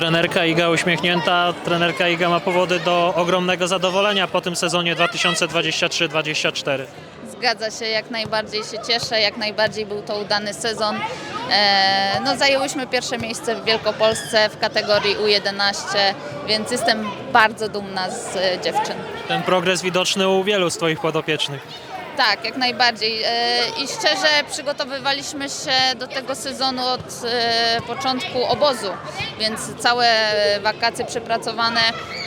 Trenerka Iga uśmiechnięta. Trenerka Iga ma powody do ogromnego zadowolenia po tym sezonie 2023-2024. Zgadza się, jak najbardziej się cieszę, jak najbardziej był to udany sezon. E, no, zajęłyśmy pierwsze miejsce w Wielkopolsce w kategorii U11, więc jestem bardzo dumna z e, dziewczyn. Ten progres widoczny u wielu z Twoich podopiecznych. Tak, jak najbardziej. E, I szczerze przygotowywaliśmy się do tego sezonu od e, początku obozu, więc całe wakacje przepracowane,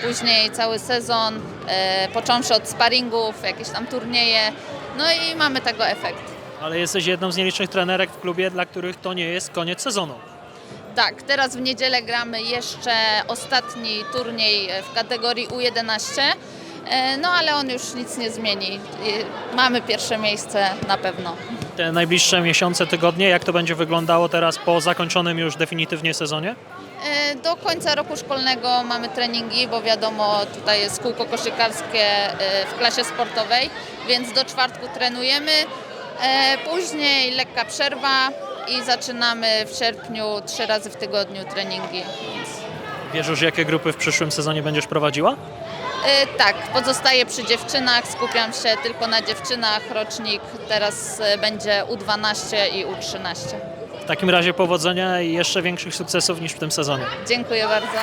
później cały sezon, e, począwszy od sparingów, jakieś tam turnieje, no i mamy tego efekt. Ale jesteś jedną z nielicznych trenerek w klubie, dla których to nie jest koniec sezonu. Tak, teraz w niedzielę gramy jeszcze ostatni turniej w kategorii U11, e, no ale on już nic nie zmieni. Mamy pierwsze miejsce na pewno. Te najbliższe miesiące, tygodnie, jak to będzie wyglądało teraz po zakończonym już definitywnie sezonie? E, Do końca roku szkolnego mamy treningi, bo wiadomo, tutaj jest kółko koszykarskie e, w klasie sportowej, więc do czwartku trenujemy. E, Później lekka przerwa i zaczynamy w sierpniu trzy razy w tygodniu treningi. Wiesz już, jakie grupy w przyszłym sezonie będziesz prowadziła? E, Tak, pozostaję przy dziewczynach, skupiam się tylko na dziewczynach. Rocznik teraz e, będzie U12 i U13. W takim razie powodzenia i jeszcze większych sukcesów niż w tym sezonie. Dziękuję bardzo.